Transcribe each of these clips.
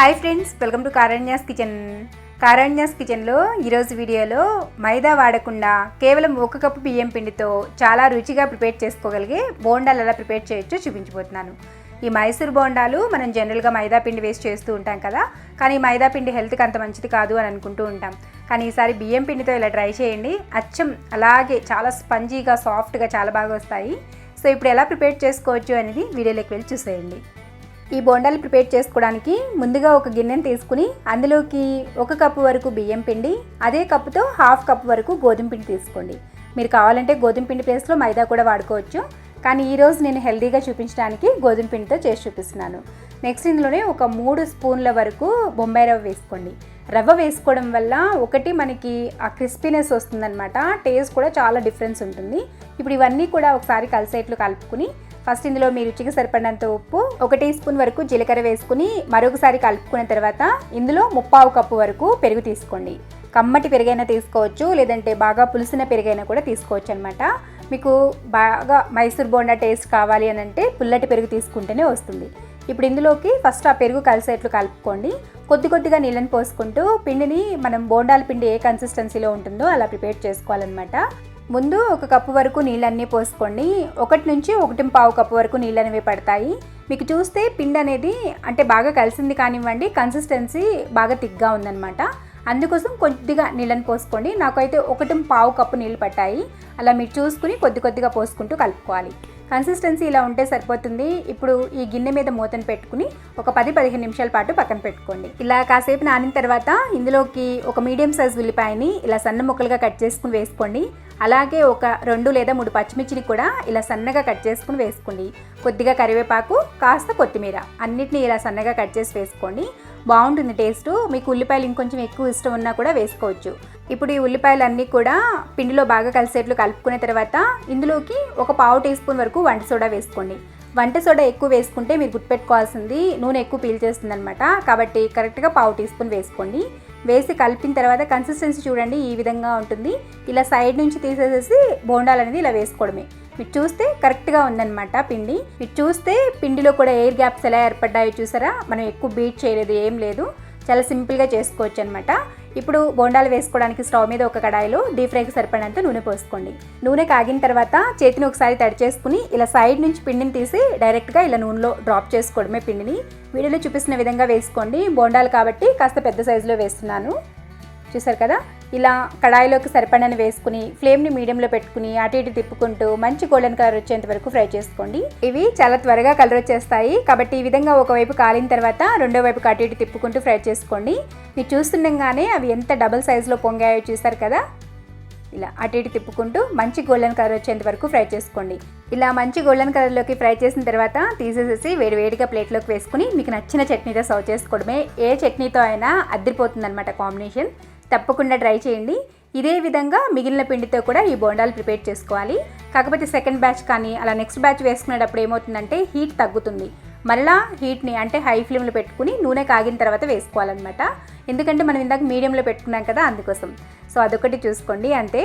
Hi friends welcome to Karanya's kitchen Karanya's కిచెన్లో ఈరోజు వీడియోలో మైదా వాడకుండా కేవలం ఒక కప్పు బియ్యం పిండితో చాలా రుచిగా ప్రిపేర్ చేసుకోగలిగే బోండాలు ఎలా ప్రిపేర్ చేయొచ్చో చూపించబోతున్నాను. ఈ మైసూర్ బోండాలు మనం జనరల్గా మైదా పిండి వేస్ట్ చేస్తూ ఉంటాం కదా కానీ ఈ మైదా పిండి హెల్త్కి అంత మంచిది కాదు అని అనుకుంటూ ఉంటాం. కానీ ఈసారి బియ్యం పిండితో ఇలా ట్రై చేయండి అచ్చం అలాగే చాలా స్పంజీగా సాఫ్ట్గా చాలా బాగా వస్తాయి. సో ఇప్పుడు ఎలా ప్రిపేర్ చేసుకోవచ్చు అనేది వీడియోలోకి వెళ్ళి చూసేయండి. ఈ బోండాలు ప్రిపేర్ చేసుకోవడానికి ముందుగా ఒక గిన్నెను తీసుకుని అందులోకి ఒక కప్పు వరకు బియ్యం పిండి అదే కప్పుతో హాఫ్ కప్ వరకు గోధుమ పిండి తీసుకోండి. మీరు కావాలంటే గోధుమ పిండి ప్లేస్లో మైదా కూడా వాడుకోవచ్చు. కానీ ఈరోజు నేను హెల్దీగా చూపించడానికి గోధుమ పిండితో చేసి చూపిస్తున్నాను. నెక్స్ట్ ఇందులోనే ఒక మూడు స్పూన్ల వరకు బొంబాయి రవ్వ వేసుకోండి. రవ్వ వేసుకోవడం వల్ల ఒకటి మనకి ఆ క్రిస్పీనెస్ వస్తుందన్నమాట. టేస్ట్ కూడా చాలా డిఫరెన్స్ ఉంటుంది. ఇప్పుడు ఇవన్నీ కూడా ఒకసారి కలిసేట్లు కలుపుకుని ఫస్ట్ ఇందులో మీ రుచికి సరిపడినంత ఉప్పు ఒక టీ స్పూన్ వరకు జీలకర్ర వేసుకుని మరొకసారి కలుపుకున్న తర్వాత ఇందులో ముప్పావు కప్పు వరకు పెరుగు తీసుకోండి. కమ్మటి పెరుగైనా తీసుకోవచ్చు లేదంటే బాగా పులిసిన పెరుగైనా కూడా తీసుకోవచ్చు అనమాట మీకు బాగా మైసూర్ బోండా టేస్ట్ కావాలి అని అంటే పుల్లటి పెరుగు తీసుకుంటేనే వస్తుంది. ఇప్పుడు ఇందులోకి ఫస్ట్ ఆ పెరుగు కలిసేట్లు కలుపుకోండి. కొద్ది కొద్దిగా నీళ్ళని పోసుకుంటూ పిండిని మనం బోండాల పిండి ఏ కన్సిస్టెన్సీలో ఉంటుందో అలా ప్రిపేర్ చేసుకోవాలన్నమాట. ముందు ఒక కప్పు వరకు నీళ్ళన్నీ పోసుకోండి. ఒకటి నుంచి ఒకటి పావు కప్పు వరకు నీళ్ళు అనేవి పడతాయి. మీకు చూస్తే పిండి అనేది అంటే బాగా కలిసింది కానివ్వండి కన్సిస్టెన్సీ బాగా తిగ్గా ఉందన్నమాట. అందుకోసం కొద్దిగా నీళ్ళని పోసుకోండి. నాకైతే ఒకటి పావు కప్పు నీళ్ళు పట్టాయి. అలా మీరు చూసుకుని కొద్ది కొద్దిగా పోసుకుంటూ కలుపుకోవాలి. కన్సిస్టెన్సీ ఇలా ఉంటే సరిపోతుంది. ఇప్పుడు ఈ గిన్నె మీద మూతను పెట్టుకుని ఒక పది పదిహేను నిమిషాల పాటు పక్కన పెట్టుకోండి. ఇలా కాసేపు నానిన తర్వాత ఇందులోకి ఒక మీడియం సైజ్ ఉల్లిపాయని ఇలా సన్న ముక్కలుగా కట్ చేసుకుని వేసుకోండి. అలాగే ఒక రెండు లేదా మూడు పచ్చిమిర్చిని కూడా ఇలా సన్నగా కట్ చేసుకుని వేసుకోండి. కొద్దిగా కరివేపాకు కాస్త కొత్తిమీర అన్నిటిని ఇలా సన్నగా కట్ చేసి వేసుకోండి. బాగుంటుంది టేస్ట్. మీకు ఉల్లిపాయలు ఇంకొంచెం ఎక్కువ ఇష్టం ఉన్నా కూడా వేసుకోవచ్చు. ఇప్పుడు ఈ ఉల్లిపాయలు అన్నీ కూడా పిండిలో బాగా కలిసేట్లు కలుపుకున్న తర్వాత ఇందులోకి ఒక పావు టీ స్పూన్ వరకు వంట సోడా వేసుకోండి. వంట సోడా ఎక్కువ వేసుకుంటే మీరు గుర్తుపెట్టుకోవాల్సింది నూనె ఎక్కువ పీల్చేస్తుంది అనమాట కాబట్టి కరెక్ట్గా పావు టీ స్పూన్ వేసుకోండి. వేసి కలిపిన తర్వాత కన్సిస్టెన్సీ చూడండి ఈ విధంగా ఉంటుంది. ఇలా సైడ్ నుంచి తీసేసేసి బోండాలు అనేది ఇలా వేసుకోవడమే. మీరు చూస్తే కరెక్ట్గా ఉందన్నమాట పిండి. మీరు చూస్తే పిండిలో కూడా ఎయిర్ గ్యాప్స్ ఎలా ఏర్పడ్డాయో చూసారా? మనం ఎక్కువ బీట్ చేయలేదు ఏం లేదు. చాలా సింపుల్గా చేసుకోవచ్చు అనమాట ఇప్పుడు బోండాలు వేసుకోవడానికి స్టవ్ మీద ఒక కడాయిలో డీప్ ఫ్రైకి సరిపడినంత నూనె పోసుకోండి. నూనె కాగిన తర్వాత చేతిని ఒకసారి తడి చేసుకుని ఇలా సైడ్ నుంచి పిండిని తీసి డైరెక్ట్గా ఇలా నూనెలో డ్రాప్ చేసుకోవడమే పిండిని. వీడియోలో చూపిస్తున్న విధంగా వేసుకోండి. బోండాలు కాబట్టి కాస్త పెద్ద సైజులో వేస్తున్నాను. చూసారు కదా? ఇలా కడాయిలోకి సరిపడని వేసుకుని ఫ్లేమ్ని మీడియంలో పెట్టుకుని అటు ఇటు తిప్పుకుంటూ మంచి గోల్డెన్ కలర్ వచ్చేంత వరకు ఫ్రై చేసుకోండి. ఇవి చాలా త్వరగా కలర్ వచ్చేస్తాయి. కాబట్టి ఈ విధంగా ఒకవైపు కాలిన తర్వాత రెండో వైపు అటు ఇటు తిప్పుకుంటూ ఫ్రై చేసుకోండి. మీరు చూస్తుండగానే అవి ఎంత డబుల్ సైజులో పొంగాయో చూసారు కదా? ఇలా అటు ఇటు తిప్పుకుంటూ మంచి గోల్డెన్ కలర్ వచ్చేంత వరకు ఫ్రై చేసుకోండి. ఇలా మంచి గోల్డెన్ కలర్లోకి ఫ్రై చేసిన తర్వాత తీసేసేసి వేడి వేడిగా ప్లేట్లోకి వేసుకుని మీకు నచ్చిన చట్నీతో సర్వ్ చేసుకోవడమే. ఏ చట్నీతో అయినా అద్దరిపోతుందన్నమాట కాంబినేషన్ తప్పకుండా ట్రై చేయండి. ఇదే విధంగా మిగిలిన పిండితో కూడా ఈ బోండాలు ప్రిపేర్ చేసుకోవాలి. కాకపోతే సెకండ్ బ్యాచ్ కానీ అలా నెక్స్ట్ బ్యాచ్ వేసుకునేటప్పుడు ఏమవుతుందంటే హీట్ తగ్గుతుంది. మళ్ళా హీట్ని అంటే హై ఫ్లేమ్లో పెట్టుకుని నూనె కాగిన తర్వాత వేసుకోవాలన్నమాట. ఎందుకంటే మనం ఇందాక మీడియంలో పెట్టుకున్నాం కదా అందుకోసం. సో అదొకటి చూసుకోండి. అంతే.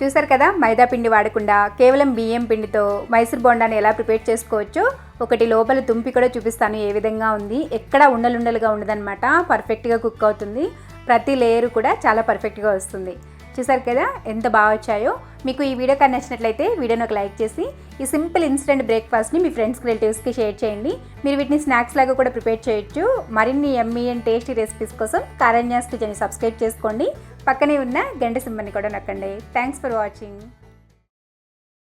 చూసారు కదా మైదా పిండి వాడకుండా కేవలం బియ్యం పిండితో మైసూర్ బోండాని ఎలా ప్రిపేర్ చేసుకోవచ్చో ఒకటి లోపల తుంపి కూడా చూపిస్తాను ఏ విధంగా ఉంది. ఎక్కడ ఉండలుండలుగా ఉండదన్నమాట. పర్ఫెక్ట్గా కుక్ అవుతుంది. ప్రతి లేయర్ కూడా చాలా పర్ఫెక్ట్గా వస్తుంది. చూసారు కదా ఎంత బాగా వచ్చాయో. మీకు ఈ వీడియో కానీ నచ్చినట్లయితే వీడియోని ఒక లైక్ చేసి ఈ సింపుల్ ఇన్స్టెంట్ బ్రేక్ఫాస్ట్ని మీ ఫ్రెండ్స్కి రిలేటివ్స్కి షేర్ చేయండి. మీరు వీటిని స్నాక్స్ లాగా కూడా ప్రిపేర్ చేయొచ్చు. మరిన్ని ఎమ్మీ అండ్ టేస్టీ రెసిపీస్ కోసం కారణ్యాస్ కిచెన్ని సబ్స్క్రైబ్ చేసుకోండి. పక్కనే ఉన్న గంట సింబల్ని కూడా నొక్కండి. Thanks for watching.